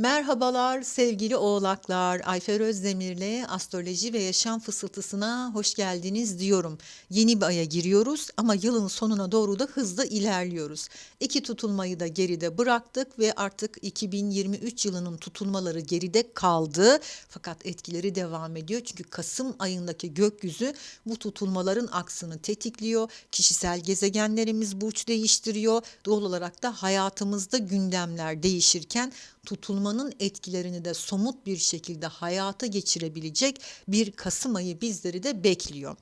Merhabalar sevgili oğlaklar. Ayfer Özdemir'le astroloji ve yaşam fısıltısına hoş geldiniz diyorum. Yeni bir aya giriyoruz ama yılın sonuna doğru da hızla ilerliyoruz. İki tutulmayı da geride bıraktık ve artık 2023 yılının tutulmaları geride kaldı. Fakat etkileri devam ediyor. Çünkü Kasım ayındaki gökyüzü bu tutulmaların aksını tetikliyor. Kişisel gezegenlerimiz burç değiştiriyor. Doğal olarak da hayatımızda gündemler değişirken tutulmanın etkilerini de somut bir şekilde hayata geçirebilecek bir Kasım ayı bizleri de bekliyor.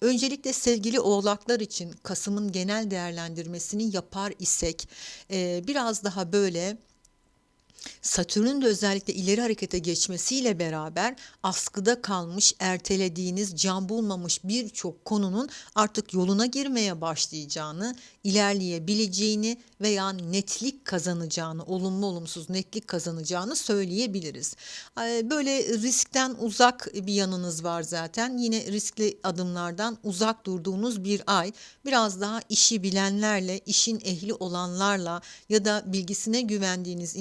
Öncelikle sevgili oğlaklar için Kasım'ın genel değerlendirmesini yapar isek biraz daha böyle Satürn'ün de özellikle ileri harekete geçmesiyle beraber askıda kalmış, ertelediğiniz, can bulmamış birçok konunun artık yoluna girmeye başlayacağını, ilerleyebileceğini veya netlik kazanacağını, olumlu olumsuz netlik kazanacağını söyleyebiliriz. Böyle riskten uzak bir yanınız var zaten. Yine riskli adımlardan uzak durduğunuz bir ay. Biraz daha işi bilenlerle, işin ehli olanlarla ya da bilgisine güvendiğiniz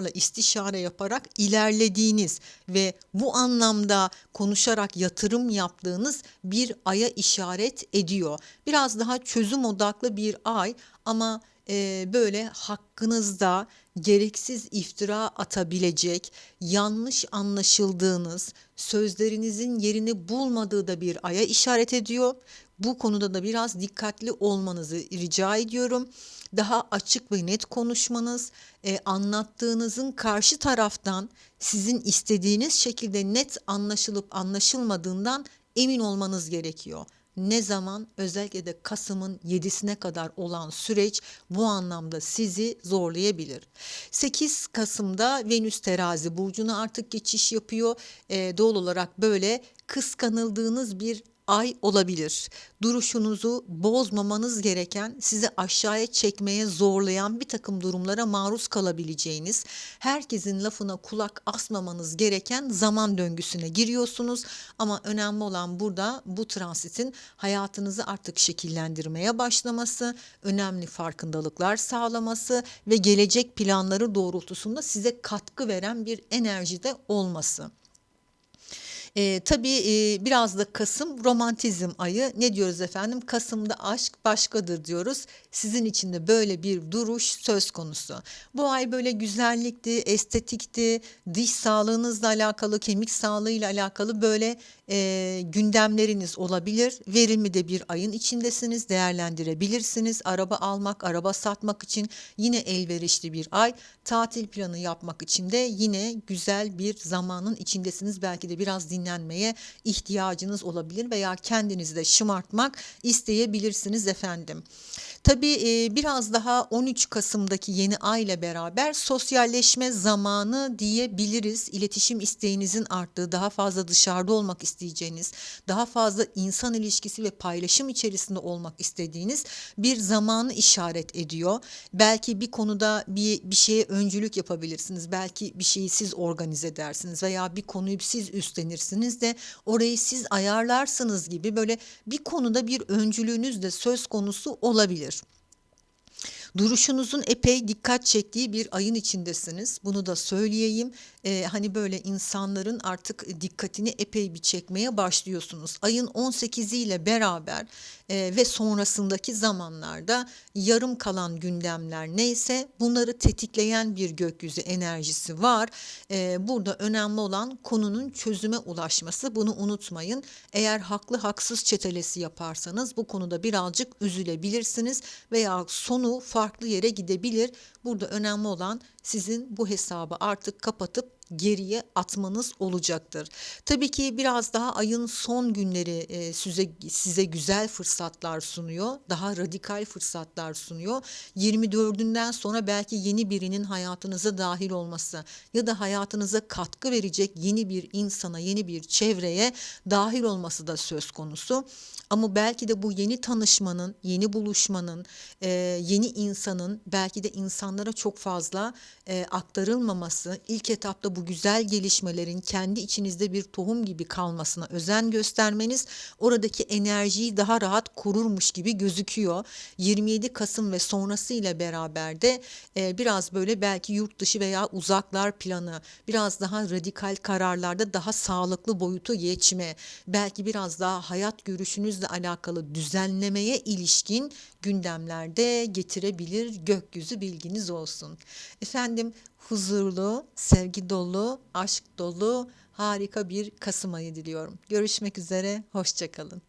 insanlarla istişare yaparak ilerlediğiniz ve bu anlamda konuşarak yatırım yaptığınız bir aya işaret ediyor. Biraz daha çözüm odaklı bir ay ama e, böyle hakkınızda gereksiz iftira atabilecek, yanlış anlaşıldığınız, sözlerinizin yerini bulmadığı da bir aya işaret ediyor. Bu konuda da biraz dikkatli olmanızı rica ediyorum. Daha açık ve net konuşmanız, e, anlattığınızın karşı taraftan sizin istediğiniz şekilde net anlaşılıp anlaşılmadığından emin olmanız gerekiyor ne zaman özellikle de Kasım'ın 7'sine kadar olan süreç bu anlamda sizi zorlayabilir. 8 Kasım'da Venüs terazi burcuna artık geçiş yapıyor. E, doğal olarak böyle kıskanıldığınız bir ay olabilir. Duruşunuzu bozmamanız gereken, sizi aşağıya çekmeye zorlayan bir takım durumlara maruz kalabileceğiniz, herkesin lafına kulak asmamanız gereken zaman döngüsüne giriyorsunuz. Ama önemli olan burada bu transitin hayatınızı artık şekillendirmeye başlaması, önemli farkındalıklar sağlaması ve gelecek planları doğrultusunda size katkı veren bir enerjide olması. E, tabii e, biraz da Kasım romantizm ayı. Ne diyoruz efendim? Kasım'da aşk başkadır diyoruz. Sizin için de böyle bir duruş söz konusu. Bu ay böyle güzellikti, estetikti, diş sağlığınızla alakalı, kemik sağlığıyla alakalı böyle e, gündemleriniz olabilir. Verimli de bir ayın içindesiniz, değerlendirebilirsiniz. Araba almak, araba satmak için yine elverişli bir ay. Tatil planı yapmak için de yine güzel bir zamanın içindesiniz. Belki de biraz dinlenmeye ihtiyacınız olabilir veya kendinizi de şımartmak isteyebilirsiniz efendim. Tabii biraz daha 13 Kasım'daki yeni ay ile beraber sosyalleşme zamanı diyebiliriz. İletişim isteğinizin arttığı, daha fazla dışarıda olmak isteyeceğiniz, daha fazla insan ilişkisi ve paylaşım içerisinde olmak istediğiniz bir zamanı işaret ediyor. Belki bir konuda bir bir şeye öncülük yapabilirsiniz. Belki bir şeyi siz organize edersiniz veya bir konuyu siz üstlenirsiniz de orayı siz ayarlarsınız gibi böyle bir konuda bir öncülüğünüz de söz konusu olabilir. Duruşunuzun epey dikkat çektiği bir ayın içindesiniz. Bunu da söyleyeyim. Ee, hani böyle insanların artık dikkatini epey bir çekmeye başlıyorsunuz. Ayın 18'i ile beraber e, ve sonrasındaki zamanlarda yarım kalan gündemler neyse bunları tetikleyen bir gökyüzü enerjisi var. E, burada önemli olan konunun çözüme ulaşması. Bunu unutmayın. Eğer haklı haksız çetelesi yaparsanız bu konuda birazcık üzülebilirsiniz veya sonu farklı yere gidebilir. Burada önemli olan sizin bu hesabı artık kapatıp geriye atmanız olacaktır. Tabii ki biraz daha ayın son günleri e, size size güzel fırsatlar sunuyor. Daha radikal fırsatlar sunuyor. 24'ünden sonra belki yeni birinin hayatınıza dahil olması ya da hayatınıza katkı verecek yeni bir insana, yeni bir çevreye dahil olması da söz konusu. Ama belki de bu yeni tanışmanın, yeni buluşmanın, e, yeni insanın belki de insanlara çok fazla e, aktarılmaması, ilk etapta bu güzel gelişmelerin kendi içinizde bir tohum gibi kalmasına özen göstermeniz oradaki enerjiyi daha rahat korurmuş gibi gözüküyor. 27 Kasım ve sonrası ile beraber de e, biraz böyle belki yurt dışı veya uzaklar planı, biraz daha radikal kararlarda daha sağlıklı boyutu geçme, belki biraz daha hayat görüşünüzle alakalı düzenlemeye ilişkin gündemlerde getirebilir gökyüzü bilginiz olsun. Efendim huzurlu, sevgi dolu, aşk dolu harika bir Kasım ayı diliyorum. Görüşmek üzere, hoşçakalın.